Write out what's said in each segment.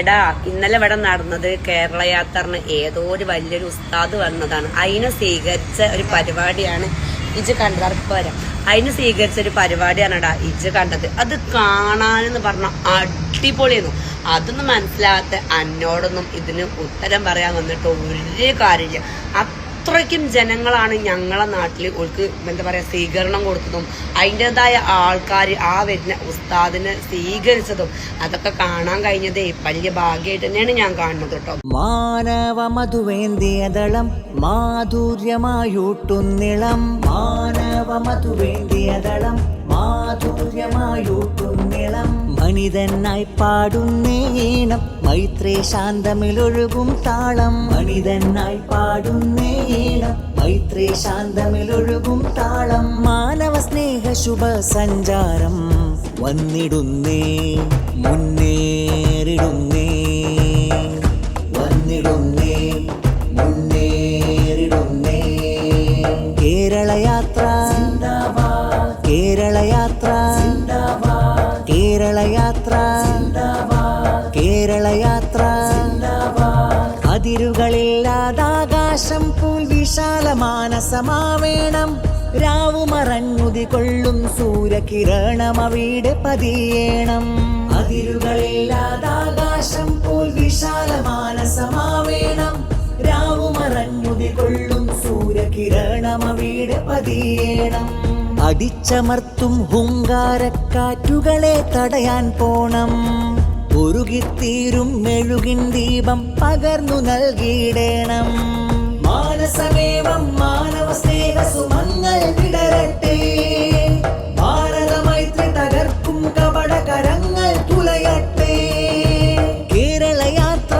എടാ ഇന്നലെ ഇവിടെ നടന്നത് കേരള യാത്രന് ഏതോ ഒരു വലിയൊരു ഉസ്താദ് വന്നതാണ്. അതിനെ സ്വീകരിച്ച ഒരു പരിപാടിയാണ് ഇജ് കണ്ടത്. വരാം അതിന് സ്വീകരിച്ച ഒരു പരിപാടിയാണെടാ ഇജ് കണ്ടത്. അത് കാണാനെന്ന് പറഞ്ഞ അടിപൊളിയായിരുന്നു. അതൊന്നും മനസ്സിലാകാത്ത എന്നോടൊന്നും ഇതിന് ഉത്തരം പറയാൻ വന്നിട്ട് ഒരു കാര്യമില്ല. അത്രയ്ക്കും ജനങ്ങളാണ് ഞങ്ങളെ നാട്ടിൽ ഓൾക്ക് എന്താ പറയുക സ്വീകരണം കൊടുത്തതും അതിന്റെതായ ആൾക്കാർ ആ വരുന്ന ഉസ്താദിനെ സ്വീകരിച്ചതും അതൊക്കെ കാണാൻ കഴിഞ്ഞതേ വലിയ ഭാഗ്യമായിട്ട് തന്നെയാണ് ഞാൻ കാണുന്നത് കേട്ടോ. മാനവ മധുവേന്തിയതളം മാധുര്യമായൂട്ടുന്നിളം മാനവ മധുവേന്തിയതളം മാധുര്യമായൂട്ടുന്നിളം മനിതനായി പാടുന്നേണം മൈത്രേ ശാന്തമിലൊഴുകും താളം. മനിതനായി പാടുന്നേണം മൈത്രേ ശാന്തമിലൊഴുകും താളം. മാനവ സ്നേഹ ശുഭ സഞ്ചാരം വന്നിടുന്നേ മുന്നേറിടുന്നേ. വന്നിടുന്നേ മുന്നേറിടുന്നേ. കേരളയാത്ര കേരളയാത്ര കേരളയാത്ര അതിരുകളില്ലാതാകാശം പൂൽ വിശാലമാനസമാവേണം രാവുമറഞ്ഞുതി കൊള്ളും സൂര്യകിരണം അവിടെ പതിയേണം. അതിരുകളില്ലാതാകാശം പോൽ വിശാലമാനസമാവേണം രാവുമറഞ്ഞുതി കൊള്ളും സൂര്യകിരണം അവിടെ പതിയേണം. അടിച്ചമർത്തും ഹുങ്കാരക്കാറ്റുകളെ തടയാൻ പോണം. ഉരുകിത്തീരും മെഴുകിൻ ദീപം പകർന്നു നൽകിയിടേണം. മാനസമേവം മാനവ സ്നേഹ സുമങ്ങൾ വിടരട്ടെ. ഭാരതമൈത്രി തകർക്കും കപട കരങ്ങൾ തുലയട്ടെ. കേരളയാത്ര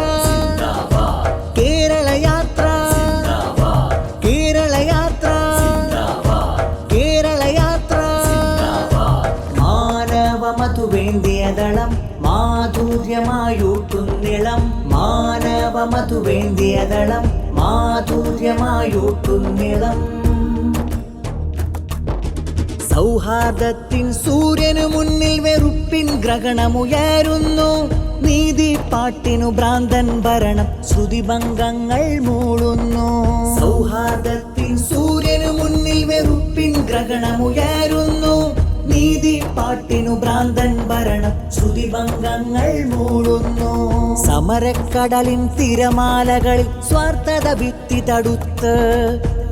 മാനവ മധുവേന്തിയതളം മാധുര്യമായൂട്ടുന്നിളം മാനവ മധുവേന്തിയതളം മാധുര്യമായൂട്ടുന്നിളം. സൗഹാർദ്ദത്തിൻ സൂര്യനു മുന്നിൽ വെറുപ്പിൻ ഗ്രഹണമുയരുന്നു. നീതി പാട്ടിനു ഭ്രാന്തൻ ഭരണം ശ്രുതിഭംഗങ്ങൾ മൂളുന്നു. സൗഹാർദ്ദത്തിൻ സൂര്യനു മുന്നിൽ വെറുപ്പിൻ ഗ്രഹണമുയരുന്നു. നീതി പാട്ടിനു ഭ്രാന്തൻ ഭരണം. ശ്രുതിഭംഗങ്ങൾ മൂളുന്നു സമരക്കടലിൻ തിരമാലകളിൽ സ്വാർത്ഥത ഭിത്തി തടുത്ത്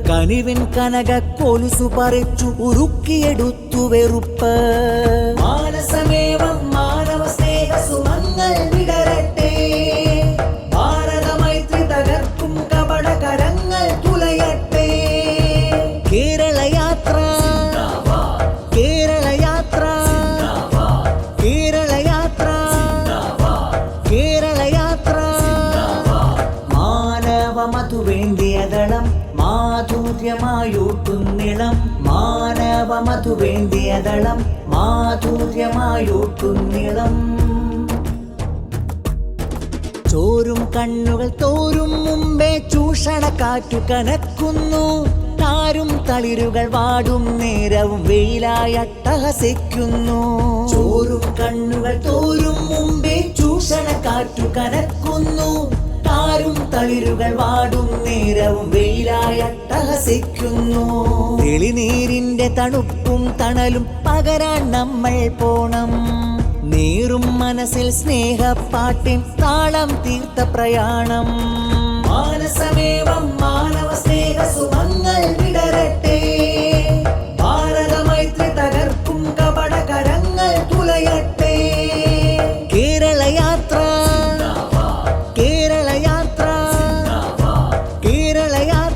കനിവിൻ കനക കൊലുസു പറിച്ചു ഉരുക്കിയെടുത്തു വെറുപ്പ്. മാധുര്യമായൂട്ടുന്നിളം മാനവ മധുവേന്തിയതളം മാധുര്യമായൂട്ടുന്നിളം. ചോരും കണ്ണുകൾ തോരും മുമ്പേ ചൂഷണ കാറ്റു കനക്കുന്നു. താരും തളിരുകൾ വാടും നേരവും വെയിലായി അട്ടഹസിക്കുന്നു. ചോരും കണ്ണുകൾ തോരും മുമ്പേ ചൂഷണ കാറ്റു കനക്കുന്നു. താരും തളിരുകൾ വാടും നേരവും വെയിലായി അട്ടഹസിക്കുന്നു. തെളിനീരിന്റെ തണുപ്പും തണലും പകരാൻ നമ്മൾ പോണം. നീറും മനസ്സിൽ സ്നേഹപ്പാട്ടിൻ താളം തീർത്ത പ്രയാണം. colega